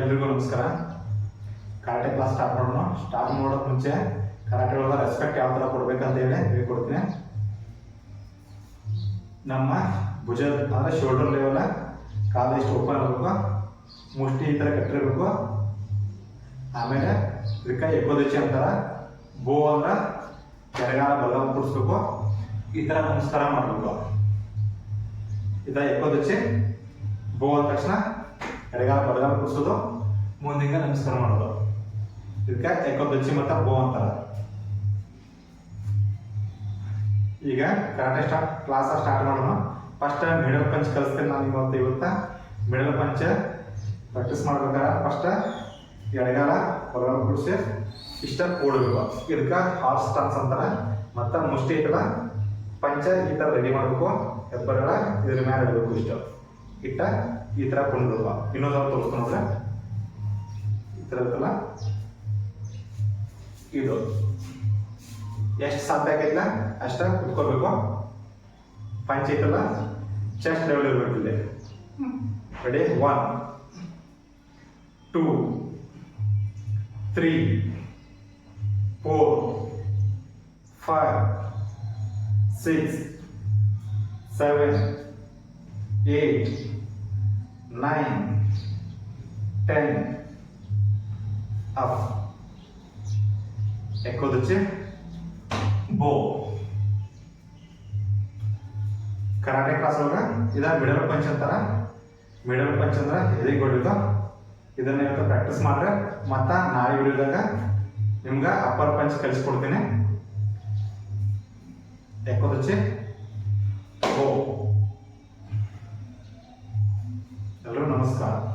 ಎಲ್ರಿಗೂ ನಮಸ್ಕಾರ. Karate class start ಮಾಡೋಣ. ಸ್ಟಾರ್ಟ್ ಮಾಡೋಕೆ ಮುಂಚೆ ಕರಾಟೆ ಒಳಗೆ ರೆಸ್ಪೆಕ್ಟ್ ಯಾವ ಥರ ಕೊಡ್ಬೇಕಂತ ಹೇಳಿ ಹೇಳ್ಕೊಡ್ತೀನಿ ನಮ್ಮ ಭುಜ ಅಂದರೆ ಶೋಲ್ಡರ್ ಲೆವೆಲ ಕಾಲು ಇಷ್ಟು ಓಪನ್ ಇರಬೇಕು. ಮುಷ್ಟಿ ಈ ಥರ ಕಟ್ಟಿರ್ಬೇಕು. ಆಮೇಲೆ ಇದಕ್ಕೆ ಎಕ್ಕೋದಿಚ್ಚೆ ಅಂತಾರ. ಬೋ ಅಂದ್ರೆ ಕೆಳಗಾಲ ಬಲ ಕೂರಿಸ್ಬೇಕು ಈ ಥರ ನಮಸ್ಕಾರ ಮಾಡಬೇಕು. ಇದ ಎಕ್ಕೋದಿಚ್ಚೆ ಬೋ ಅಂದ ತಕ್ಷಣ ಎಡಗಾಲ ಬಡಗಾಲ ಕೂರಿಸೋದು ಮುಂದಿಂಗ ನಮಸ್ಕಾರ ಮಾಡೋದು. ಇದಕ್ಕೆ ಎಕ್ಕೊದಚ್ಚಿ ಮತ್ತು ಬೋ ಅಂತಾರ. ಈಗ ಕರಾಟೆ ಸ್ಟಾರ್ಟ್ ಕ್ಲಾಸ್ ಸ್ಟಾರ್ಟ್ ಮಾಡೋಣ. ಫಸ್ಟ್ ಮಿಡಲ್ ಪಂಚ್ ಕಲಿಸ್ತೇನೆ ನಾನು ಇವತ್ತು, ಇವತ್ತ ಮಿಡಲ್ ಪಂಚ್ ಪ್ರಾಕ್ಟೀಸ್ ಮಾಡ್ಬೇಕಾದ್ರೆ ಫಸ್ಟ್ ಎಡಗಾಲ ಬಡಗಾಲ ಕೂಡಿಸಿ, ಇಷ್ಟ ಓಡಬೇಕು. ಇದಕ್ಕೆ ಹಾಫ್ ಸ್ಟಾನ್ಸ್ ಅಂತಾರೆ. ಮತ್ತು ಮುಷ್ಟಿ ಐತಲ್ಲ ಪಂಚ ಈ ಥರ ರೆಡಿ ಮಾಡಬೇಕು. ಹೆಬ್ಬರಗಳ ಇದ್ರ ಮೇಲೆ ಇಡಬೇಕು ಇಷ್ಟ. ಇಟ್ಟ ಈ ಥರ ಕೊಂಡ್ಬಿಡುವ. ಇನ್ನೊಂದು ತೋರಿಸ್ತು ನೋಡ್ರೆ ಈ ಥರ ಇರ್ತಲ್ಲ ಇದು. ಎಷ್ಟು ಸಾಧ್ಯ ಆಗೈತಿಲ್ಲ ಅಷ್ಟ ಕುತ್ಕೋಬೇಕು ಪಂಚ ಐತಲ್ಲ? ಚೆಸ್ಟ್ ಲೆವೆಲ್ ಇರ್ಬೇಕು ಇಲ್ಲಿ. Ready one two three four five six seven eight nine ten up ಎಕ್ಕೋದಚ್ಚೆ bow karate class ಒಳಗ ಇದ ಮಿಡಲ್ ಪಂಚ್ ಅಂತಾರ. ಮಿಡಲ್ ಪಂಚ್ ಅಂದ್ರ ಎದೆ ಕೊಡಿದು ಇದನ್ನ ಇವತ್ತು ಪ್ರಾಕ್ಟೀಸ್ ಮಾಡ್ರೆ. ಮತ್ತ ನಾಳೆ ವಿಡಿಯೋದಾಗ ನಿಮ್ಗ ಅಪ್ಪರ್ ಪಂಚ್ ಕಲಿಸ್ಕೊಡ್ತೀನಿ ಎಕ್ಕೋದಚ್ಚೆ buscar.